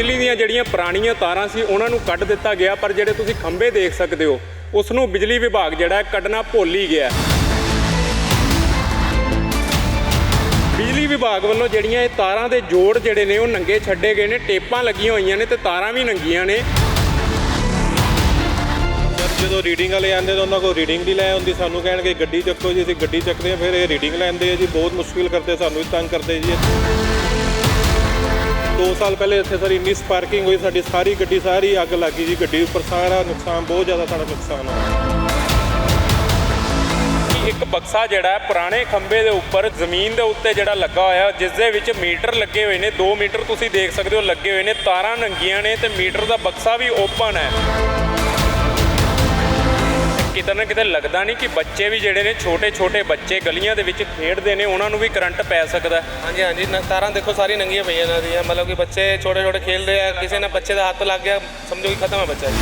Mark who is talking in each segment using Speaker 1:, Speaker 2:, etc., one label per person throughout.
Speaker 1: ਬਿਜਲੀ ਦੀਆਂ ਜਿਹੜੀਆਂ ਪੁਰਾਣੀਆਂ ਤਾਰਾਂ ਸੀ, ਉਹਨਾਂ ਨੂੰ ਕੱਢ ਦਿੱਤਾ ਗਿਆ, ਪਰ ਜਿਹੜੇ ਤੁਸੀਂ ਖੰਭੇ ਦੇਖ ਸਕਦੇ ਹੋ ਉਸ ਨੂੰ ਬਿਜਲੀ ਵਿਭਾਗ ਜਿਹੜਾ ਕੱਢਣਾ ਭੁੱਲ ਹੀ ਗਿਆ ਬਿਜਲੀ ਵਿਭਾਗ ਵੱਲੋਂ ਜਿਹੜੀਆਂ ਇਹ ਤਾਰਾਂ ਦੇ ਜੋੜ ਜਿਹੜੇ ਨੇ, ਉਹ ਨੰਗੇ ਛੱਡੇ ਗਏ ਨੇ, ਟੇਪਾਂ ਲੱਗੀਆਂ ਹੋਈਆਂ ਨੇ ਤੇ ਤਾਰਾਂ ਵੀ ਨੰਗੀਆਂ ਨੇ।
Speaker 2: ਜਦੋਂ ਰੀਡਿੰਗ ਵਾਲੇ ਆਉਂਦੇ ਤਾਂ ਉਹਨਾਂ ਕੋਲ ਰੀਡਿੰਗ ਵੀ ਲੈ ਹੁੰਦੀ ਸਾਨੂੰ ਕਹਿਣਗੇ, ਗੱਡੀ ਚੱਕੋ ਜੀ, ਅਸੀਂ ਗੱਡੀ ਚੱਕਦੇ ਹਾਂ, ਫਿਰ ਇਹ ਰੀਡਿੰਗ ਲੈਂਦੇ ਆ ਜੀ, ਬਹੁਤ ਮੁਸ਼ਕਿਲ ਕਰਦੇ, ਸਾਨੂੰ ਵੀ ਤੰਗ ਕਰਦੇ ਜੀ। 2 ਸਾਲ ਪਹਿਲੇ ਇੱਥੇ ਸਰ ਇੰਨੀ ਸਪਾਰਕਿੰਗ ਹੋਈ, ਸਾਡੀ ਸਾਰੀ ਗੱਡੀ, ਸਾਰੀ ਅੱਗ ਲੱਗੀ ਜੀ ਗੱਡੀ ਉੱਪਰ ਸਾਰਾ ਨੁਕਸਾਨ, ਬਹੁਤ ਜ਼ਿਆਦਾ ਸਾਡਾ ਨੁਕਸਾਨ ਹੋਇਆ।
Speaker 1: ਇੱਕ ਬਕਸਾ ਜਿਹੜਾ ਪੁਰਾਣੇ ਖੰਭੇ ਦੇ ਉੱਪਰ, ਜ਼ਮੀਨ ਦੇ ਉੱਤੇ ਜਿਹੜਾ ਲੱਗਾ ਹੋਇਆ ਜਿਸ ਦੇ ਵਿੱਚ ਮੀਟਰ ਲੱਗੇ ਹੋਏ ਨੇ 2 ਮੀਟਰ ਤੁਸੀਂ ਦੇਖ ਸਕਦੇ ਹੋ, ਲੱਗੇ ਹੋਏ ਨੇ, ਤਾਰਾਂ ਨੰਗੀਆਂ ਨੇ ਤੇ ਮੀਟਰ ਦਾ ਬਕਸਾ ਵੀ ਓਪਨ ਹੈ। ਕਿਤੇ ਨਾ ਕਿਤੇ ਲੱਗਦਾ ਨਹੀਂ ਕਿ ਬੱਚੇ ਵੀ ਜਿਹੜੇ ਨੇ ਛੋਟੇ ਛੋਟੇ ਬੱਚੇ ਗਲੀਆਂ ਦੇ ਵਿੱਚ ਖੇਡਦੇ ਨੇ ਉਹਨਾਂ ਨੂੰ ਵੀ ਕਰੰਟ ਪੈ ਸਕਦਾ।
Speaker 3: ਹਾਂਜੀ ਹਾਂਜੀ ਨ- ਤਾਰਾਂ ਦੇਖੋ ਸਾਰੀ ਨੰਗੀਆਂ ਪਈਆਂ ਇਹਨਾਂ ਦੀਆਂ। ਮਤਲਬ ਕਿ ਬੱਚੇ ਛੋਟੇ ਛੋਟੇ ਖੇਲਦੇ ਆ ਕਿਸੇ ਨੇ ਬੱਚੇ ਦਾ ਹੱਥ ਲੱਗ ਗਿਆ ਸਮਝੋ ਕਿ ਖਤਮ ਹੈ ਬੱਚਾ ਜੀ।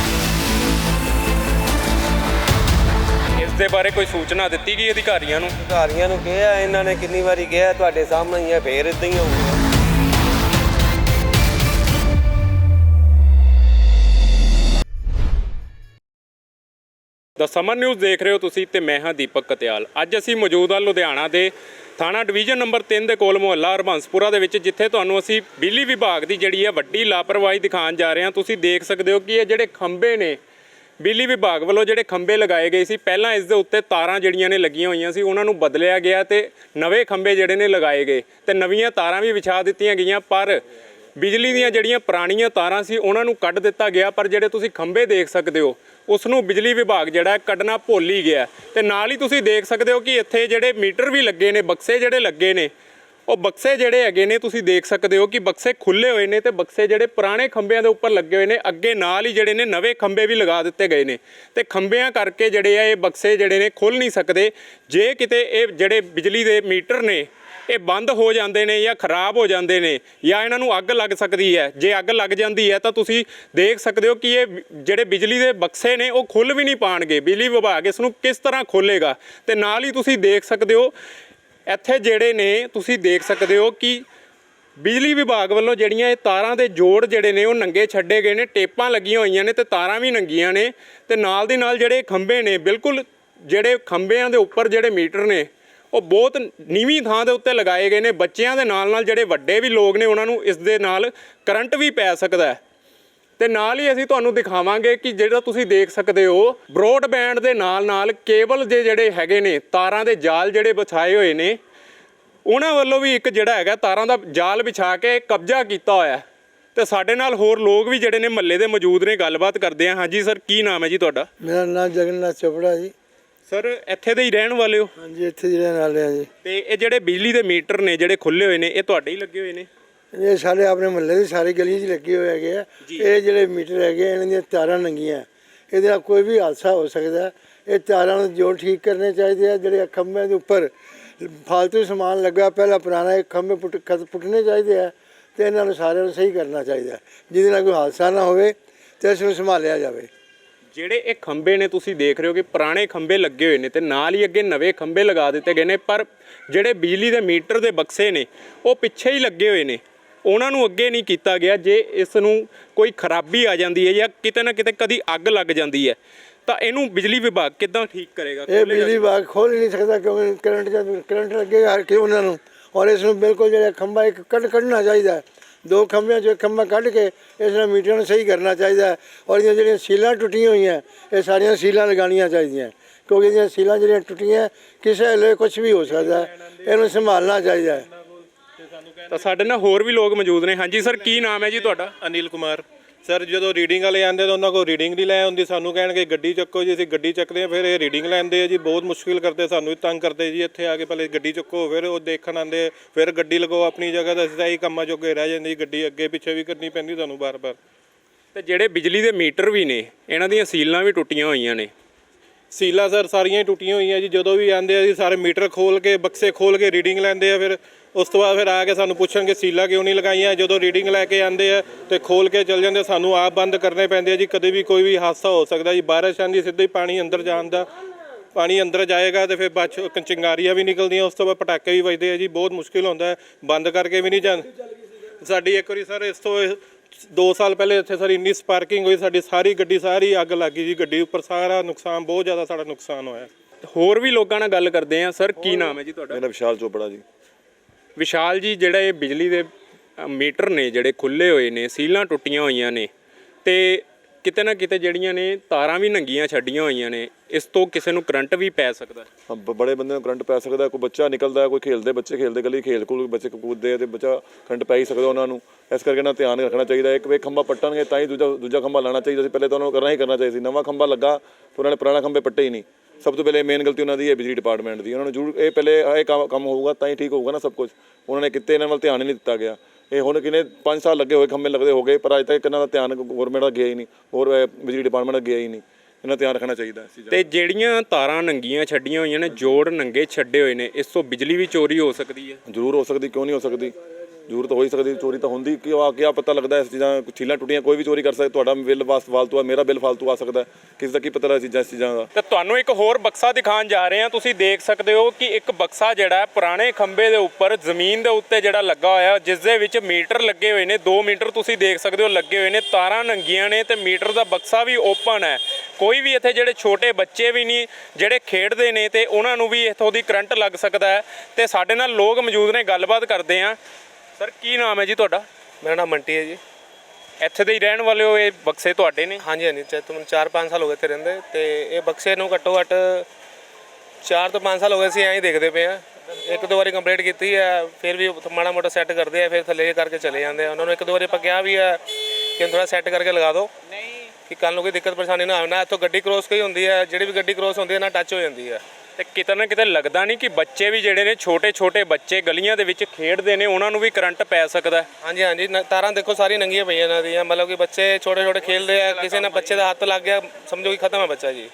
Speaker 1: ਇਸ ਦੇ ਬਾਰੇ ਕੋਈ ਸੂਚਨਾ ਦਿੱਤੀ ਗਈ ਅਧਿਕਾਰੀਆਂ ਨੂੰ?
Speaker 4: ਅਧਿਕਾਰੀਆਂ ਨੂੰ ਕਿਹਾ ਇਹਨਾਂ ਨੇ ਕਿੰਨੀ ਵਾਰੀ ਕਿਹਾ ਤੁਹਾਡੇ ਸਾਹਮਣੇ ਹੀ ਹੈ ਫੇਰ ਇਦਾਂ ਹੀ ਹੋਊਗਾ।
Speaker 1: ਦਾ ਸਮਰ ਨਿਊਜ਼ ਦੇਖ ਰਹੇ ਹੋ ਤੁਸੀਂ ਤੇ ਮੈਂ ਹਾਂ ਦੀਪਕ ਕਤਿਆਲ। ਅੱਜ ਅਸੀਂ ਮੌਜੂਦ ਹਾਂ ਲੁਧਿਆਣਾ ਦੇ ਥਾਣਾ ਡਿਵੀਜ਼ਨ ਨੰਬਰ 3 ਦੇ ਕੋਲ ਮੁਹੱਲਾ ਹਰਬੰਸਪੁਰਾ ਦੇ ਵਿੱਚ, ਜਿੱਥੇ ਤੁਹਾਨੂੰ ਅਸੀਂ ਬਿਜਲੀ ਵਿਭਾਗ ਦੀ ਜਿਹੜੀ ਹੈ ਵੱਡੀ ਲਾਪਰਵਾਹੀ ਦਿਖਾਉਣ ਜਾ ਰਹੇ ਹਾਂ। ਤੁਸੀਂ ਦੇਖ ਸਕਦੇ ਹੋ ਕਿ ਇਹ ਜਿਹੜੇ ਖੰਭੇ ਨੇ, ਬਿਜਲੀ ਵਿਭਾਗ ਵੱਲੋਂ ਜਿਹੜੇ ਖੰਭੇ ਲਗਾਏ ਗਏ ਸੀ, ਪਹਿਲਾਂ ਇਸ ਦੇ ਉੱਤੇ ਤਾਰਾਂ ਜਿਹੜੀਆਂ ਨੇ ਲੱਗੀਆਂ ਹੋਈਆਂ ਸੀ, ਉਹਨਾਂ ਨੂੰ ਬਦਲਿਆ ਗਿਆ ਤੇ ਨਵੇਂ ਖੰਭੇ ਜਿਹੜੇ ਨੇ ਲਗਾਏ ਗਏ ਤੇ ਨਵੀਆਂ ਤਾਰਾਂ ਵੀ ਵਿਛਾ ਦਿੱਤੀਆਂ ਗਈਆਂ, ਪਰ ਬਿਜਲੀ ਦੀਆਂ ਜਿਹੜੀਆਂ ਪੁਰਾਣੀਆਂ ਤਾਰਾਂ ਸੀ, ਉਹਨਾਂ ਨੂੰ ਕੱਢ ਦਿੱਤਾ ਗਿਆ। ਪਰ ਜਿਹੜੇ ਤੁਸੀਂ ਖੰਭੇ ਦੇਖ ਸਕਦੇ ਹੋ ਉਸ ਨੂੰ ਬਿਜਲੀ ਵਿਭਾਗ ਜਿਹੜਾ ਕੱਢਣਾ ਭੁੱਲ ਹੀ ਗਿਆ। ਤੇ ਨਾਲ ਹੀ ਤੁਸੀਂ ਦੇਖ ਸਕਦੇ ਹੋ ਕਿ ਇੱਥੇ ਜਿਹੜੇ ਮੀਟਰ ਵੀ ਲੱਗੇ ਨੇ, ਬਕਸੇ ਜਿਹੜੇ ਲੱਗੇ ਨੇ, ਉਹ ਬਕਸੇ ਜਿਹੜੇ ਹੈਗੇ ਨੇ, ਤੁਸੀਂ ਦੇਖ ਸਕਦੇ ਹੋ ਕਿ ਬਕਸੇ ਖੁੱਲੇ ਹੋਏ ਨੇ ਤੇ ਬਕਸੇ ਜਿਹੜੇ ਪੁਰਾਣੇ ਖੰਭਿਆਂ ਦੇ ਉੱਪਰ ਲੱਗੇ ਹੋਏ ਨੇ, ਅੱਗੇ ਨਾਲ ਹੀ ਜਿਹੜੇ ਨੇ ਨਵੇਂ ਖੰਭੇ ਵੀ ਲਗਾ ਦਿੱਤੇ ਗਏ ਨੇ। ਤੇ ਖੰਭਿਆਂ ਕਰਕੇ ਜਿਹੜੇ ਆ ਇਹ ਬਕਸੇ ਜਿਹੜੇ ਨੇ ਖੁੱਲ ਨਹੀਂ ਸਕਦੇ। ਜੇ ਕਿਤੇ ਇਹ ਜਿਹੜੇ ਬਿਜਲੀ ਦੇ ਮੀਟਰ ਨੇ ਇਹ ਬੰਦ ਹੋ ਜਾਂਦੇ ਨੇ ਜਾਂ ਖਰਾਬ ਹੋ ਜਾਂਦੇ ਨੇ ਜਾਂ ਇਹਨਾਂ ਨੂੰ ਅੱਗ ਲੱਗ ਸਕਦੀ ਹੈ। ਜੇ ਅੱਗ ਲੱਗ ਜਾਂਦੀ ਹੈ ਤਾਂ ਤੁਸੀਂ ਦੇਖ ਸਕਦੇ ਹੋ ਕਿ ਇਹ ਜਿਹੜੇ ਬਿਜਲੀ ਦੇ ਬਕਸੇ ਨੇ ਉਹ ਖੁੱਲ ਵੀ ਨਹੀਂ ਪਾਣਗੇ। ਬਿਜਲੀ ਵਿਭਾਗ ਇਸ ਨੂੰ ਕਿਸ ਤਰ੍ਹਾਂ ਖੋਲੇਗਾ ਤੇ ਨਾਲ ਹੀ ਤੁਸੀਂ ਦੇਖ ਸਕਦੇ ਹੋ, ਇੱਥੇ ਜਿਹੜੇ ਨੇ ਤੁਸੀਂ ਦੇਖ ਸਕਦੇ ਹੋ ਕਿ ਬਿਜਲੀ ਵਿਭਾਗ ਵੱਲੋਂ ਜਿਹੜੀਆਂ ਇਹ ਤਾਰਾਂ ਦੇ ਜੋੜ ਜਿਹੜੇ ਨੇ ਉਹ ਨੰਗੇ ਛੱਡੇ ਗਏ ਨੇ, ਟੇਪਾਂ ਲੱਗੀਆਂ ਹੋਈਆਂ ਨੇ ਤੇ ਤਾਰਾਂ ਵੀ ਨੰਗੀਆਂ ਨੇ ਤੇ ਨਾਲ ਦੀ ਨਾਲ ਜਿਹੜੇ ਖੰਭੇ ਨੇ, ਬਿਲਕੁਲ ਜਿਹੜੇ ਖੰਭਿਆਂ ਦੇ ਉੱਪਰ ਜਿਹੜੇ ਮੀਟਰ ਨੇ ਉਹ ਬਹੁਤ ਨੀਵੀਂ ਥਾਂ ਦੇ ਉੱਤੇ ਲਗਾਏ ਗਏ ਨੇ। ਬੱਚਿਆਂ ਦੇ ਨਾਲ ਨਾਲ ਜਿਹੜੇ ਵੱਡੇ ਵੀ ਲੋਕ ਨੇ, ਉਹਨਾਂ ਨੂੰ ਇਸ ਦੇ ਨਾਲ ਕਰੰਟ ਵੀ ਪੈ ਸਕਦਾ ਹੈ। ਤੇ ਨਾਲ ਹੀ ਅਸੀਂ ਤੁਹਾਨੂੰ ਦਿਖਾਵਾਂਗੇ ਕਿ ਜਿਹੜਾ ਤੁਸੀਂ ਦੇਖ ਸਕਦੇ ਹੋ, ਬ੍ਰੌਡਬੈਂਡ ਦੇ ਨਾਲ ਨਾਲ ਕੇਬਲ ਦੇ ਜਿਹੜੇ ਹੈਗੇ ਨੇ, ਤਾਰਾਂ ਦੇ ਜਾਲ ਜਿਹੜੇ ਵਿਛਾਏ ਹੋਏ ਨੇ, ਉਹਨਾਂ ਵੱਲੋਂ ਵੀ ਇੱਕ ਜਿਹੜਾ ਹੈਗਾ ਤਾਰਾਂ ਦਾ ਜਾਲ ਵਿਛਾ ਕੇ ਕਬਜ਼ਾ ਕੀਤਾ ਹੋਇਆ ਹੈ। ਤੇ ਸਾਡੇ ਨਾਲ ਹੋਰ ਲੋਕ ਵੀ ਜਿਹੜੇ ਨੇ, ਮਹੱਲੇ ਦੇ ਮੌਜੂਦ ਨੇ, ਗੱਲਬਾਤ ਕਰਦੇ ਆ। ਹਾਂਜੀ ਸਰ, ਕੀ ਨਾਮ ਹੈ ਜੀ ਤੁਹਾਡਾ?
Speaker 5: ਮੇਰਾ ਨਾਮ ਜਗਨਨਾਥ ਚੋਪੜਾ ਜੀ।
Speaker 1: ਸਰ ਇੱਥੇ ਦੇ ਹੀ ਰਹਿਣ ਵਾਲੇ ਹੋ?
Speaker 5: ਹਾਂਜੀ ਇੱਥੇ ਜਿਹੜੇ ਨਾਲੇ ਆ ਜੀ।
Speaker 1: ਤੇ ਇਹ ਜਿਹੜੇ ਬਿਜਲੀ ਦੇ ਮੀਟਰ ਨੇ ਜਿਹੜੇ ਖੁੱਲੇ ਹੋਏ ਨੇ ਇਹ ਤੁਹਾਡੇ ਹੀ ਲੱਗੇ ਹੋਏ ਨੇ?
Speaker 5: ਇਹ ਸਾਡੇ ਆਪਣੇ ਮੁਹੱਲੇ ਦੀ ਸਾਰੀ ਗਲੀਆਂ 'ਚ ਲੱਗੇ ਹੋਏ ਹੈਗੇ ਆ। ਇਹ ਜਿਹੜੇ ਮੀਟਰ ਹੈਗੇ ਆ, ਇਹਨਾਂ ਦੀਆਂ ਤਾਰਾਂ ਨੰਗੀਆਂ ਇਹਦੇ ਨਾਲ ਕੋਈ ਵੀ ਹਾਦਸਾ ਹੋ ਸਕਦਾ ਹੈ। ਇਹ ਤਾਰਾਂ ਨੂੰ ਜੋੜ ਠੀਕ ਕਰਨੇ ਚਾਹੀਦੇ ਆ ਜਿਹੜੇ ਖੰਭਿਆਂ ਦੇ ਉੱਪਰ ਫਾਲਤੂ ਸਮਾਨ ਲੱਗਾ ਪਹਿਲਾਂ ਪੁਰਾਣਾ ਇਹ ਖੰਭੇ ਪੁੱਟ ਖਤ- ਪੁੱਟਣੇ ਚਾਹੀਦੇ ਆ ਤੇ ਇਹਨਾਂ ਨੂੰ ਸਾਰਿਆਂ ਨੂੰ ਸਹੀ ਕਰਨਾ ਚਾਹੀਦਾ ਜਿਹਦੇ ਨਾਲ ਕੋਈ ਹਾਦਸਾ ਨਾ ਹੋਵੇ ਤੇ ਇਸ ਨੂੰ ਸੰਭਾਲਿਆ ਜਾਵੇ।
Speaker 1: ਜਿਹੜੇ ਇਹ ਖੰਬੇ ਨੇ ਤੁਸੀਂ ਦੇਖ ਰਹੇ ਹੋ ਕਿ ਪੁਰਾਣੇ ਖੰਬੇ ਲੱਗੇ ਹੋਏ ਨੇ ਤੇ ਨਾਲ ਹੀ ਅੱਗੇ ਨਵੇਂ ਖੰਬੇ ਲਗਾ ਦਿੱਤੇ ਗਏ ਨੇ ਪਰ ਜਿਹੜੇ ਬਿਜਲੀ ਦੇ ਮੀਟਰ ਦੇ ਬਕਸੇ ਨੇ ਉਹ ਪਿੱਛੇ ਹੀ ਲੱਗੇ ਹੋਏ ਨੇ। ਉਹਨਾਂ ਨੂੰ ਅੱਗੇ ਨਹੀਂ ਕੀਤਾ ਗਿਆ ਜੇ ਇਸ ਨੂੰ ਕੋਈ ਖਰਾਬੀ ਆ ਜਾਂਦੀ ਹੈ ਜਾਂ ਕਿਤੇ ਨਾ ਕਿਤੇ ਕਦੀ ਅੱਗ ਲੱਗ ਜਾਂਦੀ ਹੈ ਤਾਂ ਇਹਨੂੰ ਬਿਜਲੀ ਵਿਭਾਗ ਕਿੱਦਾਂ ਠੀਕ ਕਰੇਗਾ?
Speaker 5: ਇਹ ਬਿਜਲੀ ਵਿਭਾਗ ਖੋਲ ਨਹੀਂ ਸਕਦਾ ਕਿਉਂਕਿ ਕਰੰਟ ਜਦ ਕਰੰਟ ਲੱਗੇਗਾ ਕਿ ਉਹਨਾਂ ਨੂੰ। ਔਰ ਇਸ ਨੂੰ ਬਿਲਕੁਲ ਜਿਹੜਾ ਖੰਭਾ ਇੱਕ ਕੱਢ ਕੱਢਣਾ ਚਾਹੀਦਾ ਹੈ। ਦੋ ਖੰਭਿਆਂ ਚੋਂ ਇੱਕ ਖੰਭਾ ਕੱਢ ਕੇ ਇਸ ਨਾਲ ਮੀਟਰ ਨੂੰ ਸਹੀ ਕਰਨਾ ਚਾਹੀਦਾ ਹੈ। ਔਰ ਇਹਦੀਆਂ ਜਿਹੜੀਆਂ ਸੀਲਾਂ ਟੁੱਟੀਆਂ ਹੋਈਆਂ ਇਹ ਸਾਰੀਆਂ ਸੀਲਾਂ ਲਗਾਉਣੀਆਂ ਚਾਹੀਦੀਆਂ ਕਿਉਂਕਿ ਇਹਦੀਆਂ ਸੀਲਾਂ ਜਿਹੜੀਆਂ ਟੁੱਟੀਆਂ ਕਿਸੇ ਵੇਲੇ ਕੁਝ ਵੀ ਹੋ ਸਕਦਾ ਹੈ। ਇਹਨੂੰ ਸੰਭਾਲਣਾ ਚਾਹੀਦਾ ਹੈ।
Speaker 1: ਤਾਂ ਸਾਡੇ ਨਾਲ ਹੋਰ ਵੀ ਲੋਕ ਮੌਜੂਦ ਨੇ। ਹਾਂਜੀ ਸਰ ਕੀ ਨਾਮ ਹੈ ਜੀ ਤੁਹਾਡਾ?
Speaker 2: ਅਨਿਲ ਕੁਮਾਰ। ਸਰ ਜਦੋਂ ਰੀਡਿੰਗ ਵਾਲੇ ਆਉਂਦੇ ਤਾਂ ਉਹਨਾਂ ਕੋਲ ਰੀਡਿੰਗ ਨਹੀਂ ਲੈ ਹੁੰਦੀ ਸਾਨੂੰ ਕਹਿਣਗੇ ਗੱਡੀ ਚੱਕੋ ਜੀ ਅਸੀਂ ਗੱਡੀ ਚੱਕਦੇ ਹਾਂ। ਫਿਰ ਇਹ ਰੀਡਿੰਗ ਲੈਂਦੇ ਆ ਜੀ ਬਹੁਤ ਮੁਸ਼ਕਿਲ ਕਰਦੇ ਸਾਨੂੰ ਤੰਗ ਕਰਦੇ ਜੀ ਇੱਥੇ ਆ ਕੇ ਪਹਿਲੇ ਗੱਡੀ ਚੱਕੋ। ਫਿਰ ਉਹ ਦੇਖਣ ਆਉਂਦੇ ਆ, ਫਿਰ ਗੱਡੀ ਲਗਾਓ ਆਪਣੀ ਜਗ੍ਹਾ ਤੇ ਅਸੀਂ ਤਾਂ ਇਹੀ ਕੰਮਾਂ ਜੋਗੇ ਰਹਿ ਜਾਂਦੇ ਜੀ ਗੱਡੀ ਅੱਗੇ ਪਿੱਛੇ ਵੀ ਕਰਨੀ ਪੈਂਦੀ ਤੁਹਾਨੂੰ ਬਾਰ-ਬਾਰ।
Speaker 1: ਤੇ ਜਿਹੜੇ ਬਿਜਲੀ ਦੇ ਮੀਟਰ ਵੀ ਨੇ ਇਹਨਾਂ ਦੀਆਂ ਸੀਲਾਂ ਵੀ ਟੁੱਟੀਆਂ ਹੋਈਆਂ ਨੇ।
Speaker 2: ਸੀਲਾ ਸਰ ਸਾਰੀਆਂ ਹੀ ਟੁੱਟੀਆਂ ਹੋਈਆਂ ਜੀ ਜਦੋਂ ਵੀ ਆਉਂਦੇ ਆ ਜੀ ਸਾਰੇ ਮੀਟਰ ਖੋਲ ਕੇ ਬਕਸੇ ਖੋਲ ਕੇ ਰੀਡਿੰਗ ਲੈਂਦੇ ਆ ਫਿਰ ਉਸ ਤੋਂ ਬਾਅਦ ਫਿਰ ਆ ਕੇ ਸਾਨੂੰ ਪੁੱਛਣਗੇ ਸੀਲਾ ਕਿਉਂ ਨਹੀਂ ਲਗਾਈਆਂ ਜਦੋਂ ਰੀਡਿੰਗ ਲੈ ਕੇ ਆਉਂਦੇ ਆ ਤੇ ਖੋਲ ਕੇ ਚਲ ਜਾਂਦੇ ਸਾਨੂੰ ਆਪ ਬੰਦ ਕਰਨੇ ਪੈਂਦੇ ਆ ਜੀ ਕਦੇ ਵੀ ਕੋਈ ਵੀ ਹਾਦਸਾ ਹੋ ਸਕਦਾ ਜੀ ਬਾਰਿਸ਼ ਆਂਦੀ ਸਿੱਧਾ ਹੀ ਪਾਣੀ ਅੰਦਰ ਜਾਣ ਦਾ ਪਾਣੀ ਅੰਦਰ ਜਾਏਗਾ ਤੇ ਫਿਰ ਬਾਅਦ 'ਚੋਂ ਚਿੰਗਾਰੀਆਂ ਵੀ ਨਿਕਲਦੀਆਂ ਉਸ ਤੋਂ ਬਾਅਦ ਪਟਾਕੇ ਵੀ ਵੱਜਦੇ ਆ ਜੀ ਬਹੁਤ ਮੁਸ਼ਕਿਲ ਹੁੰਦਾ ਹੈ ਬੰਦ ਕਰਕੇ ਵੀ ਨਹੀਂ ਜਾਂ ਸਾਡੀ ਇੱਕ ਵਾਰੀ ਸਰ ਇਸ ਤੋਂ 2 ਸਾਲ ਪਹਿਲੇ ਇੱਥੇ ਸਾਰੀ ਇੰਨੀ ਸਪਾਰਕਿੰਗ ਹੋਈ ਸਾਡੀ ਸਾਰੀ ਗੱਡੀ ਸਾਰੀ ਅੱਗ ਲੱਗ ਗਈ ਜੀ ਗੱਡੀ ਉੱਪਰ ਸਾਰਾ ਨੁਕਸਾਨ ਬਹੁਤ ਜ਼ਿਆਦਾ ਸਾਡਾ ਨੁਕਸਾਨ ਹੋਇਆ।
Speaker 1: ਹੋਰ ਵੀ ਲੋਕਾਂ ਨਾਲ ਗੱਲ ਕਰਦੇ ਆ ਸਰ ਕੀ ਨਾਮ ਹੈ ਜੀ ਤੁਹਾਡਾ?
Speaker 6: ਮੇਰਾ ਵਿਸ਼ਾਲ ਚੋਪੜਾ ਜੀ।
Speaker 1: ਵਿਸ਼ਾਲ ਜੀ ਜਿਹੜਾ ਇਹ ਬਿਜਲੀ ਦੇ ਮੀਟਰ ਨੇ ਜਿਹੜੇ ਖੁੱਲੇ ਹੋਏ ਨੇ ਸੀਲਾਂ ਟੁੱਟੀਆਂ ਹੋਈਆਂ ਨੇ ਤੇ ਕਿਤੇ ਨਾ ਕਿਤੇ ਜਿਹੜੀਆਂ ਨੇ ਤਾਰਾਂ ਵੀ ਨੰਗੀਆਂ ਛੱਡੀਆਂ ਹੋਈਆਂ ਨੇ ਇਸ ਤੋਂ ਕਿਸੇ ਨੂੰ ਕਰੰਟ ਵੀ ਪੈ ਸਕਦਾ ਹਾਂ,
Speaker 6: ਬ- ਬੜੇ ਬੰਦੇ ਨੂੰ ਕਰੰਟ ਪੈ ਸਕਦਾ ਕੋਈ ਬੱਚਾ ਨਿਕਲਦਾ ਕੋਈ ਖੇਲਦੇ ਬੱਚੇ ਖੇਲਦੇ ਗਲੀ ਖੇਲ ਕੋਲ ਬੱਚੇ ਕੂਦਦੇ ਆ ਤੇ ਬੱਚਾ ਕਰੰਟ ਪੈ ਹੀ ਸਕਦਾ ਉਹਨਾਂ ਨੂੰ। ਇਸ ਕਰਕੇ ਨਾ ਧਿਆਨ ਰੱਖਣਾ ਚਾਹੀਦਾ ਇੱਕ ਵੇ ਖੰਭਾ ਪੱਟਣਗੇ ਤਾਂ ਹੀ ਦੂਜਾ ਦੂਜਾ ਖੰਭਾ ਲਾਣਾ ਚਾਹੀਦਾ ਸੀ ਪਹਿਲੇ ਤਾਂ ਉਹਨਾਂ ਨੂੰ ਕਰਨਾ ਹੀ ਕਰਨਾ ਚਾਹੀਦਾ ਸੀ ਨਵਾਂ ਖੰਭਾ ਲੱਗਾ ਤੇ ਉਹਨਾਂ ਨੇ ਪੁਰਾਣਾ ਖੰਭੇ ਪੱਟੇ ਹੀ ਨਹੀਂ। ਸਭ ਤੋਂ ਪਹਿਲੇ ਮੇਨ ਗਲਤੀ ਉਹਨਾਂ ਦੀ ਹੈ ਬਿਜਲੀ ਡਿਪਾਰਟਮੈਂਟ ਦੀ। ਉਹਨਾਂ ਨੂੰ ਜ਼ਰੂਰ ਇਹ ਪਹਿਲੇ ਇਹ ਕੰਮ ਕੰਮ ਹੋਊਗਾ ਤਾਂ ਹੀ ਠੀਕ ਹੋਊਗਾ ਨਾ ਸਭ ਕੁਝ ਉਹਨਾਂ ਨੇ ਕਿਤੇ ਇਹਨਾਂ ਵੱਲ ਧਿਆਨ ਹੀ ਨਹੀਂ ਦਿੱਤਾ ਗਿਆ। ਇਹ ਹੁਣ ਕਿਨੇ 5 ਸਾਲ ਲੱਗੇ ਹੋਏ ਖੰਭੇ ਲੱਗਦੇ ਹੋ ਗਏ ਪਰ ਅਜੇ ਤੱਕ ਇਹਨਾਂ ਦਾ ਧਿਆਨ ਗਵਰਨਮੈਂਟ ਦਾ ਗਿਆ ਹੀ ਨਹੀਂ। ਹੋਰ ਬਿਜਲੀ ਡਿਪਾਰਟਮੈਂਟ ਦਾ ਗਿਆ ਹੀ ਨਹੀਂ। ਇਹਨਾਂ ਧਿਆਨ ਰੱਖਣਾ ਚਾਹੀਦਾ ਦਾ
Speaker 1: ਤੇ ਜਿਹੜੀਆਂ ਤਾਰਾਂ ਨੰਗੀਆਂ ਛੱਡੀਆਂ ਹੋਈਆਂ ਨੇ ਜੋੜ ਨੰਗੇ ਛੱਡੇ ਹੋਏ ਨੇ ਇਸ ਤੋਂ ਬਿਜਲੀ ਵੀ ਚੋਰੀ ਹੋ ਸਕਦੀ ਹੈ?
Speaker 6: ਜ਼ਰੂਰ ਹੋ ਸਕਦੀ ਕਿਉਂ ਨਹੀਂ ਹੋ ਸਕਦੀ? ਜ਼ਰੂਰ ਤਾਂ ਹੋ ਹੀ ਸਕਦੀ, ਚੋਰੀ ਤਾਂ ਹੁੰਦੀ, ਕਿ ਆ ਕਿਆ ਪਤਾ ਲੱਗਦਾ ਇਸ ਚੀਜ਼ਾਂ ਛੀਲਾਂ ਟੁੱਟੀਆਂ, ਕੋਈ ਵੀ ਚੋਰੀ ਕਰ ਸਕਦਾ, ਤੁਹਾਡਾ ਬਿੱਲ ਵਾਸ, ਫਾਲਤੂ ਆ, ਮੇਰਾ ਬਿੱਲ ਫਾਲਤੂ ਆ ਸਕਦਾ, ਕਿਸੇ ਦਾ ਕੀ ਪਤਾ ਲੱਗ ਚੀਜ਼ਾਂ, ਇਸ ਚੀਜ਼ਾਂ ਦਾ।
Speaker 1: ਤੇ ਤੁਹਾਨੂੰ ਇੱਕ ਹੋਰ ਬਕਸਾ ਦਿਖਾਉਣ ਜਾ ਰਹੇ ਹਾਂ, ਤੁਸੀਂ ਦੇਖ ਸਕਦੇ ਹੋ ਕਿ ਇੱਕ ਬਕਸਾ ਜਿਹੜਾ ਪੁਰਾਣੇ ਖੰਬੇ ਦੇ ਉੱਪਰ, ਜ਼ਮੀਨ ਦੇ ਉੱਤੇ ਜਿਹੜਾ ਲੱਗਾ ਹੋਇਆ ਜਿਸ ਦੇ ਵਿੱਚ ਮੀਟਰ ਲੱਗੇ ਹੋਏ ਨੇ 2 ਮੀਟਰ ਤੁਸੀਂ ਦੇਖ ਸਕਦੇ ਹੋ ਲੱਗੇ ਹੋਏ ਨੇ, ਤਾਰਾਂ ਨੰਗੀਆਂ ਨੇ ਤੇ ਮੀਟਰ ਦਾ ਬਕਸਾ ਵੀ ਓਪਨ ਹੈ। ਕੋਈ ਵੀ ਇੱਥੇ ਜਿਹੜੇ ਛੋਟੇ ਬੱਚੇ ਵੀ ਨਹੀਂ, ਜਿਹੜੇ ਖੇਡਦੇ ਨੇ ਤੇ ਉਹਨਾਂ ਨੂੰ ਵੀ ਇੱਥੋਂ ਦੀ ਕਰੰਟ ਲੱਗ ਸਕਦਾ ਹੈ। ਤੇ ਸਾਡੇ ਨਾਲ ਲੋਕ ਮੌਜੂਦ ਨੇ, ਗੱਲਬਾਤ ਕਰਦੇ ਆ ਸਰ ਕੀ ਨਾਮ ਹੈ ਜੀ ਤੁਹਾਡਾ?
Speaker 3: ਮੇਰਾ ਨਾਮ ਮੰਟੀ ਹੈ ਜੀ।
Speaker 1: ਇੱਥੇ ਦੇ ਹੀ ਰਹਿਣ ਵਾਲੇ ਹੋ ਇਹ ਬਕਸੇ ਤੁਹਾਡੇ ਨੇ?
Speaker 3: ਹਾਂਜੀ ਹਾਂਜੀ ਚਾ ਤੁਮ 4-5 ਸਾਲ ਹੋ ਗਏ ਇੱਥੇ ਰਹਿੰਦੇ ਤੇ ਇਹ ਬਕਸੇ ਨੂੰ ਘੱਟੋ ਘੱਟ 4 ਤੋਂ 5 ਸਾਲ ਹੋ ਗਏ ਸੀ ਐਂ ਹੀ ਦੇਖਦੇ ਪਏ ਆ। ਇੱਕ ਦੋ ਵਾਰੀ ਕੰਪਲੀਟ ਕੀਤੀ ਹੈ ਫਿਰ ਵੀ ਮਾੜਾ ਮੋਟਾ ਸੈੱਟ ਕਰਦੇ ਆ ਫਿਰ ਥੱਲੇ ਕਰਕੇ ਚਲੇ ਜਾਂਦੇ ਆ। ਉਹਨਾਂ ਨੂੰ ਇੱਕ ਦੋ ਵਾਰੀ ਆਪਾਂ ਕਿਹਾ ਵੀ ਹੈ ਕਿ ਥੋੜਾ ਸੈੱਟ ਕਰਕੇ ਲਗਾ ਦਿਓ। ਨਹੀਂ। ਕਿ ਕੱਲ ਨੂੰ ਕੋਈ ਦਿੱਕਤ ਪਰੇਸ਼ਾਨੀ ਨਾ ਆਵੇ ਨਾ ਇੱਥੋਂ ਗੱਡੀ ਕ੍ਰੋਸ ਕੋਈ ਹੁੰਦੀ ਹੈ ਜਿਹੜੀ ਵੀ ਗੱਡੀ ਕ੍ਰੋਸ ਹੁੰਦੀ ਹੈ ਨਾ ਟੱਚ ਹੋ ਜਾਂਦੀ ਹੈ
Speaker 1: ਤੇ ਕਿਤੇ ਨਾ ਕਿਤੇ ਲੱਗਦਾ ਨਹੀਂ ਕਿ ਬੱਚੇ ਵੀ ਜਿਹੜੇ ਨੇ ਛੋਟੇ ਛੋਟੇ ਬੱਚੇ ਗਲੀਆਂ ਦੇ ਵਿੱਚ ਖੇਡਦੇ ਨੇ ਉਹਨਾਂ ਨੂੰ ਵੀ ਕਰੰਟ ਪੈ ਸਕਦਾ। ਹੈ।
Speaker 3: ਹਾਂਜੀ ਹਾਂਜੀ ਨ- ਤਾਰਾਂ ਦੇਖੋ ਸਾਰੀ ਨੰਗੀਆਂ ਪਈਆਂ ਇਹਨਾਂ ਦੀਆਂ ਮਤਲਬ ਕਿ ਬੱਚੇ ਛੋਟੇ ਛੋਟੇ ਖੇਲਦੇ ਆ ਕਿਸੇ ਨੇ ਬੱਚੇ ਦਾ ਹੱਥ ਲੱਗ ਗਿਆ ਸਮਝੋ ਕਿ ਖਤਮ ਹੈ ਬੱਚਾ ਜੀ।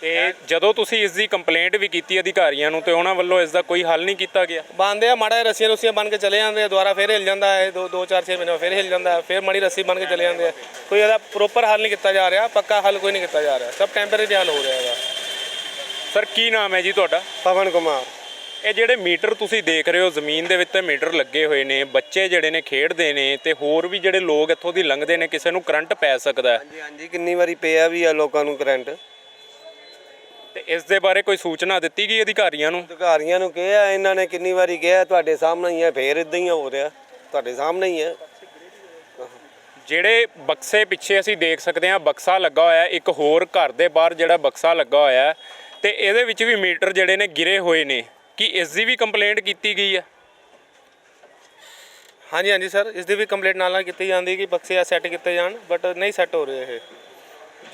Speaker 1: ਤੇ ਜਦੋਂ ਤੁਸੀਂ ਇਸ ਦੀ ਕੰਪਲੇਂਟ ਵੀ ਕੀਤੀ ਅਧਿਕਾਰੀਆਂ ਨੂੰ ਤੇ ਉਹਨਾਂ ਵੱਲੋਂ ਇਸ ਦਾ ਕੋਈ ਹੱਲ ਨਹੀਂ ਕੀਤਾ ਗਿਆ?
Speaker 3: ਬੰਨਦੇ ਆ ਮਾੜਾ ਜਿਹਾ ਰੱਸੀਆਂ ਰੁੱਸੀਆਂ ਬੰਨ ਕੇ ਚਲੇ ਜਾਂਦੇ ਆ ਦੁਬਾਰਾ ਫਿਰ ਹਿਲ ਜਾਂਦਾ ਹੈ ਦੋ ਦੋ ਚਾਰ ਛੇ ਮਹੀਨੇ ਬਾਅਦ ਫਿਰ ਹਿਲ ਜਾਂਦਾ ਹੈ ਫਿਰ ਮਾੜੀ ਰੱਸੀ ਬੰਨ ਕੇ ਚਲੇ ਜਾਂਦੇ ਆ। ਕੋਈ ਇਹਦਾ ਪ੍ਰੋਪਰ ਹੱਲ ਨਹੀਂ ਕੀਤਾ ਜਾ ਰਿਹਾ ਪੱਕਾ ਹੱਲ ਕੋਈ ਨਹੀਂ ਕੀਤਾ ਜਾ ਰਿਹਾ ਸਭ ਟੈਂਪਰੇਰੀ ਹੱਲ ਹੋ ਰਿਹਾ ਹੈਗਾ।
Speaker 1: ਸਰ ਕੀ ਨਾਮ ਹੈ ਜੀ ਤੁਹਾਡਾ?
Speaker 4: ਪਵਨ ਕੁਮਾਰ।
Speaker 1: ਇਹ ਜਿਹੜੇ ਮੀਟਰ ਤੁਸੀਂ ਦੇਖ ਰਹੇ ਹੋ ਜ਼ਮੀਨ ਦੇ ਵਿੱਚ ਤੇ ਮੀਟਰ ਲੱਗੇ ਹੋਏ ਨੇ ਬੱਚੇ ਜਿਹੜੇ ਨੇ ਖੇਡਦੇ ਨੇ ਤੇ ਹੋਰ ਵੀ ਜਿਹੜੇ ਲੋਕ ਇੱਥੋਂ ਦੀ ਲੰਘਦੇ ਨੇ ਕਿਸੇ ਨੂੰ ਕਰੰਟ ਪੈ ਸਕਦਾ ਹੈ।
Speaker 4: ਹਾਂਜੀ ਹਾਂਜੀ ਕਿੰਨੀ ਵਾਰੀ ਪਿਆ ਵੀ ਆ ਲੋਕਾਂ ਨੂੰ ਕਰੰਟ।
Speaker 1: ਤੇ ਇਸ ਦੇ ਬਾਰੇ ਕੋਈ ਸੂਚਨਾ ਦਿੱਤੀ ਗਈ ਅਧਿਕਾਰੀਆਂ ਨੂੰ?
Speaker 4: ਅਧਿਕਾਰੀਆਂ ਨੂੰ ਕਿਹਾ ਇਹਨਾਂ ਨੇ ਕਿੰਨੀ ਵਾਰੀ ਕਿਹਾ ਤੁਹਾਡੇ ਸਾਹਮਣੇ ਹੀ ਹੈ ਫੇਰ ਇਦਾਂ ਹੀ ਹੋ ਰਿਹਾ। ਤੁਹਾਡੇ ਸਾਹਮਣੇ ਹੀ ਹੈ
Speaker 1: ਜਿਹੜੇ ਬਕਸੇ ਪਿੱਛੇ ਅਸੀਂ ਦੇਖ ਸਕਦੇ ਹਾਂ ਬਕਸਾ ਲੱਗਾ ਹੋਇਆ ਹੈ, ਇੱਕ ਹੋਰ ਘਰ ਦੇ ਬਾਹਰ ਜਿਹੜਾ ਬਕਸਾ ਲੱਗਾ ਹੋਇਆ ਹੈ, ਤੇ ਇਹਦੇ ਵਿੱਚ ਵੀ ਮੀਟਰ ਜਿਹੜੇ ਨੇ ਗਿਰੇ ਹੋਏ ਨੇ। ਕੀ ਇਸ ਦੀ ਵੀ ਕੰਪਲੇਂਟ ਕੀਤੀ ਗਈ ਹੈ
Speaker 3: ਹਾਂਜੀ ਹਾਂਜੀ ਸਰ ਇਸ ਦੀ ਵੀ ਕੰਪਲੀਟ ਨਾਲ ਨਾਲ ਕੀਤੀ ਜਾਂਦੀ ਕਿ ਬਕਸੇ ਆ ਸੈੱਟ ਕੀਤੇ ਜਾਣ ਬਟ ਨਹੀਂ ਸੈੱਟ ਹੋ ਰਹੇ ਇਹ।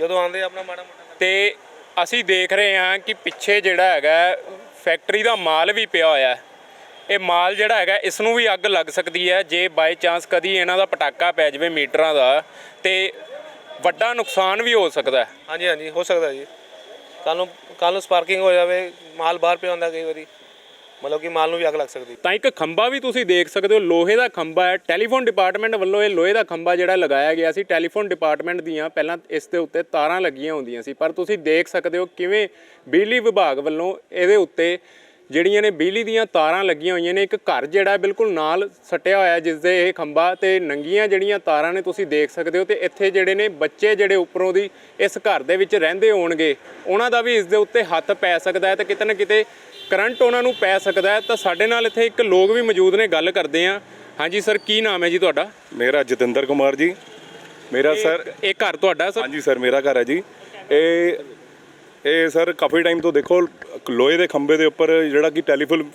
Speaker 3: ਜਦੋਂ ਆਉਂਦੇ ਆਪਣਾ ਮਾੜਾ ਮੋਟਾ
Speaker 1: ਤੇ ਅਸੀਂ ਦੇਖ ਰਹੇ ਹਾਂ ਕਿ ਪਿੱਛੇ ਜਿਹੜਾ ਹੈਗਾ ਫੈਕਟਰੀ ਦਾ ਮਾਲ ਵੀ ਪਿਆ ਹੋਇਆ। ਹੈ ਇਹ ਮਾਲ ਜਿਹੜਾ ਹੈਗਾ ਇਸ ਨੂੰ ਵੀ ਅੱਗ ਲੱਗ ਸਕਦੀ ਹੈ ਜੇ ਬਾਈ ਚਾਂਸ ਕਦੀ ਇਹਨਾਂ ਦਾ ਪਟਾਕਾ ਪੈ ਜਾਵੇ ਮੀਟਰਾਂ ਦਾ ਤੇ ਵੱਡਾ ਨੁਕਸਾਨ ਵੀ ਹੋ ਸਕਦਾ ਹੈ।
Speaker 3: ਹਾਂਜੀ ਹਾਂਜੀ ਹੋ ਸਕਦਾ ਜੀ। ਕੱਲ ਨੂੰ ਕੱਲ ਨੂੰ ਸਪਾਰਕਿੰਗ ਹੋ ਜਾਵੇ, ਮਾਲ ਬਾਹਰ ਪਿਆ ਹੁੰਦਾ ਕਈ ਵਾਰੀ। ਮਤਲਬ ਕਿ ਮਾਲ ਨੂੰ ਵੀ ਅੱਗ ਲੱਗ ਸਕਦੀ।
Speaker 1: ਤਾਂ ਇੱਕ ਖੰਭਾ ਵੀ ਤੁਸੀਂ ਦੇਖ ਸਕਦੇ ਹੋ, ਲੋਹੇ ਦਾ ਖੰਭਾ ਹੈ। ਟੈਲੀਫੋਨ ਡਿਪਾਰਟਮੈਂਟ ਵੱਲੋਂ ਇਹ ਲੋਹੇ ਦਾ ਖੰਭਾ ਜਿਹੜਾ ਲਗਾਇਆ ਗਿਆ ਸੀ। ਟੈਲੀਫੋਨ ਡਿਪਾਰਟਮੈਂਟ ਦੀਆਂ ਪਹਿਲਾਂ ਇਸ ਦੇ ਉੱਤੇ ਤਾਰਾਂ ਲੱਗੀਆਂ ਹੁੰਦੀਆਂ ਸੀ। ਪਰ ਤੁਸੀਂ ਦੇਖ ਸਕਦੇ ਹੋ ਕਿਵੇਂ ਬਿਜਲੀ ਵਿਭਾਗ ਵੱਲੋਂ ਇਹਦੇ ਉੱਤੇ ਜਿਹੜੀਆਂ ਨੇ ਬਿਜਲੀ ਦੀਆਂ ਤਾਰਾਂ ਲੱਗੀਆਂ ਹੋਈਆਂ ਨੇ ਇੱਕ ਘਰ ਜਿਹੜਾ ਬਿਲਕੁਲ ਨਾਲ ਸਟਿਆ ਹੋਇਆ ਜਿਸ ਦੇ ਇਹ ਖੰਭਾ ਤੇ ਨੰਗੀਆਂ ਜਿਹੜੀਆਂ ਤਾਰਾਂ ਨੇ ਤੁਸੀਂ ਦੇਖ ਸਕਦੇ ਹੋ ਤੇ ਇੱਥੇ ਜਿਹੜੇ ਨੇ ਬੱਚੇ ਜਿਹੜੇ ਉੱਪਰੋਂ ਦੀ ਇਸ ਘਰ ਦੇ ਵਿੱਚ ਰਹਿੰਦੇ ਹੋਣਗੇ ਉਹਨਾਂ ਦਾ ਵੀ ਇਸ ਦੇ ਉੱਤੇ ਹੱਥ ਪੈ ਸਕਦਾ ਹੈ ਤੇ ਕਿਤੇ ਨਾ ਕਿਤੇ ਕਰੰਟ ਉਹਨਾਂ ਨੂੰ ਪੈ ਸਕਦਾ ਹੈ। ਤਾਂ ਸਾਡੇ ਨਾਲ ਇੱਥੇ ਇੱਕ ਲੋਕ ਵੀ ਮੌਜੂਦ ਨੇ ਗੱਲ ਕਰਦੇ ਆ ਹਾਂਜੀ ਸਰ ਕੀ ਨਾਮ ਹੈ ਜੀ ਤੁਹਾਡਾ?
Speaker 7: ਮੇਰਾ ਜਤਿੰਦਰ ਕੁਮਾਰ ਜੀ। ਮੇਰਾ ਸਰ
Speaker 1: ਇਹ ਘਰ ਤੁਹਾਡਾ ਸਰ?
Speaker 7: ਹਾਂਜੀ ਸਰ ਮੇਰਾ ਘਰ ਹੈ ਜੀ। ਇਹ ਇਹ ਸਰ ਕਾਫੀ ਟਾਈਮ ਤੋਂ ਦੇਖੋ, ਲੋਹੇ ਦੇ ਖੰਭੇ ਦੇ ਉੱਪਰ ਜਿਹੜਾ ਕਿ ਟੈਲੀਫੋਨ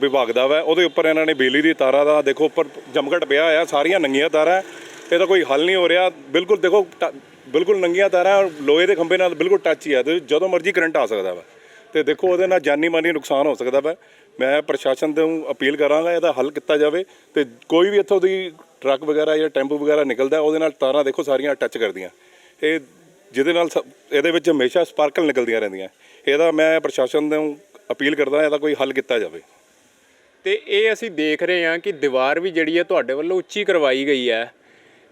Speaker 7: ਵਿਭਾਗ ਦਾ ਵਾ, ਉਹਦੇ ਉੱਪਰ ਇਹਨਾਂ ਨੇ ਬਿਜਲੀ ਦੀ ਤਾਰਾਂ ਦਾ, ਦੇਖੋ ਉੱਪਰ ਜਮਘਟ ਪਿਆ ਹੋਇਆ, ਸਾਰੀਆਂ ਨੰਗੀਆਂ ਤਾਰਾਂ ਇਹਦਾ ਕੋਈ ਹੱਲ ਨਹੀਂ ਹੋ ਰਿਹਾ। ਬਿਲਕੁਲ ਦੇਖੋ, ਟ- ਬਿਲਕੁਲ ਨੰਗੀਆਂ ਤਾਰਾਂ ਲੋਹੇ ਦੇ ਖੰਭੇ ਨਾਲ ਬਿਲਕੁਲ ਟੱਚ ਹੀ ਆ, ਤੇ ਜਦੋਂ ਮਰਜ਼ੀ ਕਰੰਟ ਆ ਸਕਦਾ ਵਾ। ਤੇ ਦੇਖੋ, ਉਹਦੇ ਨਾਲ ਜਾਨੀ ਮਾਨੀ ਨੁਕਸਾਨ ਹੋ ਸਕਦਾ ਵਾ। ਮੈਂ ਪ੍ਰਸ਼ਾਸਨ ਨੂੰ ਅਪੀਲ ਕਰਾਂਗਾ, ਇਹਦਾ ਹੱਲ ਕੀਤਾ ਜਾਵੇ, ਤੇ ਕੋਈ ਵੀ ਇੱਥੋਂ ਦੀ ਟਰੱਕ ਵਗੈਰਾ ਜਾਂ ਟੈਂਪੂ ਵਗੈਰਾ ਨਿਕਲਦਾ, ਉਹਦੇ ਨਾਲ ਤਾਰਾਂ ਦੇਖੋ ਸਾਰੀਆਂ ਟੱਚ ਕਰਦੀਆਂ। ਇਹ ਜਿਹਦੇ ਨਾਲ ਇਹਦੇ ਵਿੱਚ ਹਮੇਸ਼ਾ ਸਪਾਰਕਲ ਨਿਕਲਦੀਆਂ ਰਹਿੰਦੀਆਂ। ਇਹਦਾ ਮੈਂ ਪ੍ਰਸ਼ਾਸਨ ਨੂੰ ਅਪੀਲ ਕਰਦਾ ਇਹਦਾ ਕੋਈ ਹੱਲ ਕੀਤਾ ਜਾਵੇ।
Speaker 1: ਤੇ ਇਹ ਅਸੀਂ ਦੇਖ ਰਹੇ ਹਾਂ ਕਿ ਦੀਵਾਰ ਵੀ ਜਿਹੜੀ ਹੈ ਤੁਹਾਡੇ ਵੱਲੋਂ ਉੱਚੀ ਕਰਵਾਈ ਗਈ ਹੈ।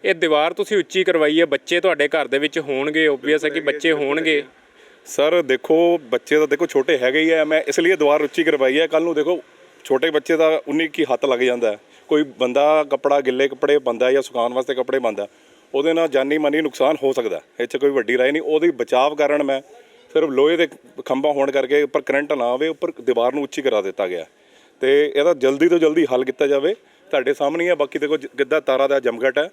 Speaker 1: ਇਹ ਦੀਵਾਰ ਤੁਸੀਂ ਉੱਚੀ ਕਰਵਾਈ ਹੈ ਬੱਚੇ ਤੁਹਾਡੇ ਘਰ ਦੇ ਵਿੱਚ ਹੋਣਗੇ ਓਬਵੀਅਸ ਹੈ ਕਿ ਬੱਚੇ ਹੋਣਗੇ।
Speaker 7: ਸਰ ਦੇਖੋ ਬੱਚੇ ਤਾਂ ਦੇਖੋ ਛੋਟੇ ਹੈਗੇ ਹੀ ਆ ਮੈਂ ਇਸ ਲਈ ਦੀਵਾਰ ਉੱਚੀ ਕਰਵਾਈ ਹੈ। ਕੱਲ ਨੂੰ ਦੇਖੋ ਛੋਟੇ ਬੱਚੇ ਦਾ 19 ਕੀ ਹੱਥ ਲੱਗ ਜਾਂਦਾ। ਕੋਈ ਬੰਦਾ ਕੱਪੜਾ ਗਿੱਲੇ ਕੱਪੜੇ ਬੰਦਾ ਜਾਂ ਸੁਕਾਉਣ ਵਾਸਤੇ ਕੱਪੜੇ ਬੰਦਾ ਉਹਦੇ ਨਾਲ ਜਾਨੀ ਮਾਨੀ ਨੁਕਸਾਨ ਹੋ ਸਕਦਾ ਇਹ 'ਚ ਕੋਈ ਵੱਡੀ ਰਾਏ ਨਹੀਂ। ਉਹਦੀ ਬਚਾਵ ਕਾਰਨ ਮੈਂ ਸਿਰਫ ਲੋਹੇ ਦੇ ਖੰਭਾ ਹੋਣ ਕਰਕੇ ਉੱਪਰ ਕਰੰਟ ਨਾ ਆਵੇ ਉੱਪਰ ਦੀਵਾਰ ਨੂੰ ਉੱਚੀ ਕਰਾ ਦਿੱਤਾ ਗਿਆ। ਤੇ ਇਹਦਾ ਜਲਦੀ ਤੋਂ ਜਲਦੀ ਹੱਲ ਕੀਤਾ ਜਾਵੇ। ਤੁਹਾਡੇ ਸਾਹਮਣੇ ਹੀ ਹੈ ਬਾਕੀ ਦੇਖੋ ਕਿੱਦਾਂ ਤਾਰਾਂ ਦਾ ਜਮਘਟ ਹੈ।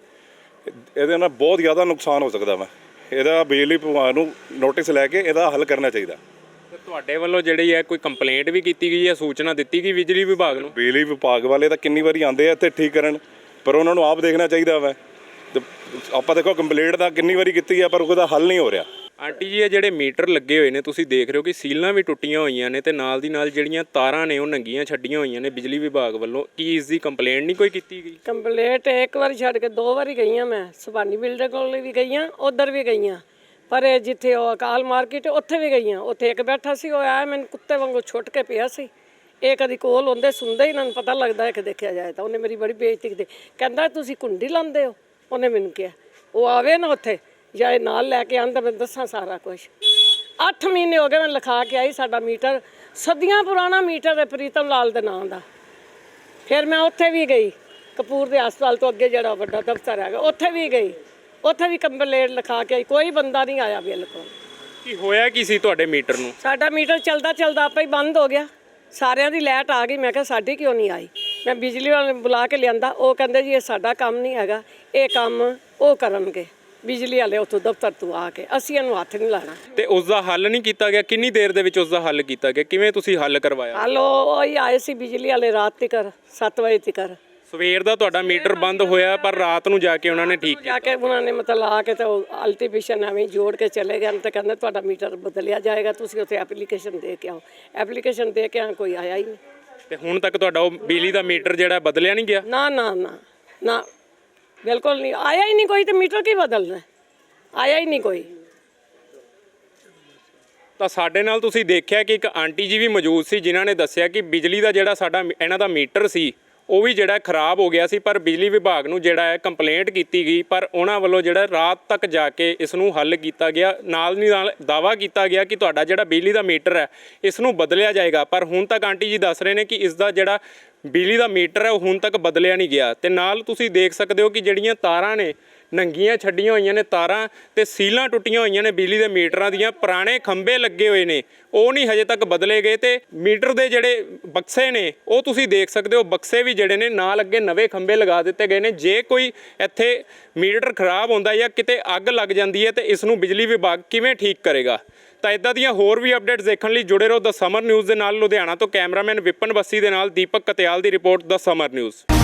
Speaker 7: ਇਹਦੇ ਨਾਲ ਬਹੁਤ ਜ਼ਿਆਦਾ ਨੁਕਸਾਨ ਹੋ ਸਕਦਾ ਵਾ। ਇਹਦਾ ਬਿਜਲੀ ਵਿਭਾਗ ਨੂੰ ਨੋਟਿਸ ਲੈ ਕੇ ਇਹਦਾ ਹੱਲ ਕਰਨਾ ਚਾਹੀਦਾ।
Speaker 1: ਤੁਹਾਡੇ ਵੱਲੋਂ ਜਿਹੜੀ ਹੈ ਕੋਈ ਕੰਪਲੇਂਟ ਵੀ ਕੀਤੀ ਗਈ ਹੈ ਸੂਚਨਾ ਦਿੱਤੀ ਗਈ ਬਿਜਲੀ ਵਿਭਾਗ ਨੂੰ?
Speaker 7: ਬਿਜਲੀ ਵਿਭਾਗ ਵਾਲੇ ਤਾਂ ਕਿੰਨੀ ਵਾਰੀ ਆਉਂਦੇ ਆ ਇੱਥੇ ਠੀਕ ਕਰਨ ਪਰ ਉਹਨਾਂ ਨੂੰ ਆਪ ਦੇਖਣਾ ਚਾਹੀਦਾ ਵਾ। ਆਪਾਂ ਦੇਖੋ ਕੰਪਲੇਂਟ ਤਾਂ ਕਿੰਨੀ ਵਾਰੀ ਕੀਤੀ ਆ ਪਰ ਉਹਦਾ ਹੱਲ ਨਹੀਂ ਹੋ ਰਿਹਾ।
Speaker 1: ਆਂਟੀ ਜੀ ਇਹ ਜਿਹੜੇ ਮੀਟਰ ਲੱਗੇ ਹੋਏ ਨੇ ਤੁਸੀਂ ਦੇਖ ਰਹੇ ਹੋ ਕਿ ਸੀਲਾਂ ਵੀ ਟੁੱਟੀਆਂ ਹੋਈਆਂ ਨੇ ਤੇ ਨਾਲ ਦੀ ਨਾਲ ਜਿਹੜੀਆਂ ਤਾਰਾਂ ਨੇ ਉਹ ਨੰਗੀਆਂ ਛੱਡੀਆਂ ਹੋਈਆਂ ਨੇ ਬਿਜਲੀ ਵਿਭਾਗ ਵੱਲੋਂ। ਕੀ ਇਸ ਦੀ ਕੰਪਲੇਂਟ ਨਹੀਂ ਕੋਈ ਕੀਤੀ ਗਈ?
Speaker 8: ਕੰਪਲੀਟ ਇੱਕ ਵਾਰੀ ਛੱਡ ਕੇ ਦੋ ਵਾਰੀ ਗਈਆਂ ਮੈਂ। ਸੁਬਾਨੀ ਬਿਲਡਰ ਕੋਲ ਵੀ ਗਈਆਂ ਉਧਰ ਵੀ ਗਈਆਂ। ਪਰ ਇਹ ਜਿੱਥੇ ਉਹ ਅਕਾਲ ਮਾਰਕੀਟ ਉੱਥੇ ਵੀ ਗਈਆਂ। ਉੱਥੇ ਇੱਕ ਬੈਠਾ ਸੀ ਉਹ ਆਇਆ ਮੈਨੂੰ ਕੁੱਤੇ ਵਾਂਗੂ ਛੁੱਟ ਕੇ ਪਿਆ ਸੀ। ਇਹ ਕਦੀ ਕੋਲ ਹੁੰਦੇ ਸੁਣਦੇ ਹੀ ਇਹਨਾਂ ਨੂੰ ਪਤਾ ਲੱਗਦਾ ਹੈ ਕਿ ਦੇਖਿਆ ਜਾਏ ਤਾਂ। ਉਹਨੇ ਮੇਰੀ ਬੜੀ ਬੇਇੱਜ਼ਤੀ ਕੀਤੀ। ਕਹਿੰਦਾ ਤੁਸੀਂ ਕੁੰਡੀ ਲਾਉਂਦੇ ਹੋ? ਉਹਨੇ ਮੈਨੂੰ ਕਿਹਾ ਉਹ ਆਵੇ ਨਾ ਉੱਥੇ ਜਾਂ ਇਹ ਨਾਲ ਲੈ ਕੇ ਆਂਦਾ ਮੈਂ ਦੱਸਾਂ ਸਾਰਾ ਕੁਝ 8 ਮਹੀਨੇ ਹੋ ਗਏ ਮੈਂ ਲਿਖਾ ਕੇ ਆਈ ਸਾਡਾ ਮੀਟਰ ਸਦੀਆਂ ਪੁਰਾਣਾ ਮੀਟਰ ਹੈ ਪ੍ਰੀਤਮ ਲਾਲ ਦੇ ਨਾਂ ਦਾ। ਫਿਰ ਮੈਂ ਉੱਥੇ ਵੀ ਗਈ ਕਪੂਰ ਦੇ ਹਸਪਤਾਲ ਤੋਂ ਅੱਗੇ ਜਿਹੜਾ ਵੱਡਾ ਦਫ਼ਤਰ ਹੈਗਾ ਉੱਥੇ ਵੀ ਗਈ। ਉੱਥੇ ਵੀ ਕੰਪਲੇਂਟ ਲਿਖਾ ਕੇ ਆਈ ਕੋਈ ਬੰਦਾ ਨਹੀਂ ਆਇਆ ਬਿਲਕੁਲ।
Speaker 1: ਕੀ ਹੋਇਆ ਕੀ ਸੀ ਤੁਹਾਡੇ ਮੀਟਰ ਨੂੰ?
Speaker 8: ਸਾਡਾ ਮੀਟਰ ਚੱਲਦਾ ਚੱਲਦਾ ਆਪੇ ਹੀ ਬੰਦ ਹੋ ਗਿਆ। ਸਾਰਿਆਂ ਦੀ ਲਾਈਟ ਆ ਗਈ ਮੈਂ ਕਿਹਾ ਸਾਡੀ ਕਿਉਂ ਨਹੀਂ ਆਈ? ਮੈਂ ਬਿਜਲੀ ਵਾਲੇ ਨੂੰ ਬੁਲਾ ਕੇ ਲਿਆਂਦਾ ਉਹ ਕਹਿੰਦੇ ਜੀ ਇਹ ਸਾਡਾ ਕੰਮ ਨਹੀਂ ਹੈਗਾ ਇਹ ਕੰਮ ਉਹ ਕਰਨਗੇ। ਬਿਜਲੀ ਵਾਲੇ ਉੱਥੋਂ ਦਫ਼ਤਰ ਤੋਂ ਆ ਕੇ ਅਸੀਂ ਇਹਨੂੰ ਹੱਥ ਨਹੀਂ ਲਾਣਾ
Speaker 1: ਤੇ ਉਸ ਦਾ ਹੱਲ ਨਹੀਂ ਕੀਤਾ ਗਿਆ? ਕਿੰਨੀ ਦੇਰ ਦੇ ਵਿੱਚ ਉਸ ਦਾ ਹੱਲ ਕੀਤਾ ਗਿਆ? ਕਿਵੇਂ ਤੁਸੀਂ ਹੱਲ ਕਰਵਾਇਆ?
Speaker 8: ਹਲੋ ਉਹ ਹੀ ਆਏ ਸੀ ਬਿਜਲੀ ਵਾਲੇ ਰਾਤ ਤੱਕ 7 ਵਜੇ ਤੱਕ
Speaker 1: ਸਵੇਰ ਦਾ ਤੁਹਾਡਾ ਮੀਟਰ ਬੰਦ ਹੋਇਆ ਪਰ ਰਾਤ ਨੂੰ ਜਾ ਕੇ ਉਹਨਾਂ ਨੇ ਠੀਕ
Speaker 8: ਜਾ ਕੇ ਉਹਨਾਂ ਨੇ ਮਤਲਬ ਆ ਕੇ ਤੇ ਅਲਟੀਮੇਸ਼ਨ ਐਵੇਂ ਜੋੜ ਕੇ ਚਲੇ ਗਏ ਤੇ ਕਹਿੰਦੇ ਤੁਹਾਡਾ ਮੀਟਰ ਬਦਲਿਆ ਜਾਏਗਾ ਤੁਸੀਂ ਉੱਥੇ ਐਪਲੀਕੇਸ਼ਨ ਦੇ ਕੇ ਆਓ। ਐਪਲੀਕੇਸ਼ਨ ਦੇ ਕੇ ਆ ਕੋਈ ਆਇਆ ਹੀ ਨਹੀਂ।
Speaker 1: ਤੇ ਹੁਣ ਤੱਕ ਤੁਹਾਡਾ ਉਹ ਬਿਜਲੀ ਦਾ ਮੀਟਰ ਜਿਹੜਾ ਬਦਲਿਆ ਨਹੀਂ ਗਿਆ?
Speaker 8: ਨਾ ਨਾ ਨਾ ਨਾ। ਬਿਲਕੁਲ ਨਹੀਂ। ਆਇਆ ਹੀ ਨਹੀਂ ਕੋਈ ਤੇ ਮੀਟਰ ਕੀ ਬਦਲਣਾ? ਆਇਆ ਹੀ ਨਹੀਂ ਕੋਈ।
Speaker 1: ਤਾਂ ਸਾਡੇ ਨਾਲ ਤੁਸੀਂ ਦੇਖਿਆ ਕਿ ਇੱਕ ਆਂਟੀ ਜੀ ਵੀ ਮੌਜੂਦ ਸੀ, ਜਿਨ੍ਹਾਂ ਨੇ ਦੱਸਿਆ ਕਿ ਬਿਜਲੀ ਦਾ ਜਿਹੜਾ ਸਾਡਾ ਇਹਨਾਂ ਦਾ ਮੀਟਰ ਸੀ, ਉਹ ਵੀ ਜਿਹੜਾ ਖਰਾਬ ਹੋ ਗਿਆ ਸੀ, ਪਰ ਬਿਜਲੀ ਵਿਭਾਗ ਨੂੰ ਜਿਹੜਾ ਹੈ ਕੰਪਲੇਂਟ ਕੀਤੀ ਗਈ, ਪਰ ਉਹਨਾਂ ਵੱਲੋਂ ਜਿਹੜਾ ਰਾਤ ਤੱਕ ਜਾ ਕੇ ਇਸ ਨੂੰ ਹੱਲ ਕੀਤਾ ਗਿਆ। ਨਾਲ ਦੀ ਨਾਲ ਦਾਵਾ ਕੀਤਾ ਗਿਆ ਕਿ ਤੁਹਾਡਾ ਜਿਹੜਾ ਬਿਜਲੀ ਦਾ ਮੀਟਰ ਹੈ, ਇਸ ਨੂੰ ਬਦਲਿਆ ਜਾਏਗਾ। ਪਰ ਹੁਣ ਤੱਕ ਆਂਟੀ ਜੀ ਦੱਸ ਰਹੇ ਨੇ ਕਿ ਇਸ ਦਾ ਜਿਹੜਾ ਬਿਜਲੀ ਦਾ ਮੀਟਰ ਹੈ, ਉਹ ਹੁਣ ਤੱਕ ਬਦਲਿਆ ਨਹੀਂ ਗਿਆ। ਤੇ ਨਾਲ ਤੁਸੀਂ ਦੇਖ ਸਕਦੇ ਹੋ ਕਿ ਜਿਹੜੀਆਂ ਤਾਰਾਂ ਨੇ, ਨੰਗੀਆਂ ਛੱਡੀਆਂ ਹੋਈਆਂ ਨੇ ਤਾਰਾਂ ਤੇ ਸੀਲਾਂ ਟੁੱਟੀਆਂ ਹੋਈਆਂ ਨੇ ਬਿਜਲੀ ਦੇ ਮੀਟਰਾਂ ਦੀਆਂ, ਪੁਰਾਣੇ ਖੰਭੇ ਲੱਗੇ ਹੋਏ ਨੇ। ਉਹ ਨਹੀਂ ਹਜੇ ਤੱਕ ਬਦਲੇ ਗਏ ਤੇ ਮੀਟਰ ਦੇ ਜਿਹੜੇ ਬਕਸੇ ਨੇ, ਉਹ ਤੁਸੀਂ ਦੇਖ ਸਕਦੇ ਹੋ, ਬਕਸੇ ਵੀ ਜਿਹੜੇ ਨੇ, ਨਾਲ ਅੱਗੇ ਨਵੇਂ ਖੰਭੇ ਲਗਾ ਦਿੱਤੇ ਗਏ ਨੇ। ਜੇ ਕੋਈ ਇੱਥੇ ਮੀਟਰ ਖਰਾਬ ਹੁੰਦਾ ਜਾਂ ਕਿਤੇ ਅੱਗ ਲੱਗ ਜਾਂਦੀ ਹੈ ਤੇ ਇਸ ਨੂੰ ਬਿਜਲੀ ਵਿਭਾਗ ਕਿਵੇਂ ਠੀਕ ਕਰੇਗਾ? ਤਾਂ ਇਦਾਂ ਦੀਆਂ ਹੋਰ ਵੀ ਅਪਡੇਟਸ ਦੇਖਣ ਲਈ ਜੁੜੇ ਰਹੋ ਦ ਸਮਰ ਨਿਊਜ਼ ਦੇ ਨਾਲ ਲੁਧਿਆਣਾ ਤੋਂ ਕੈਮਰਾਮੈਨ ਵਿਪਨ ਬੱਸੀ ਦੇ ਨਾਲ ਦੀਪਕ ਕਤਿਆਲ ਦੀ ਰਿਪੋਰਟ ਦ ਸਮਰ ਨਿਊਜ਼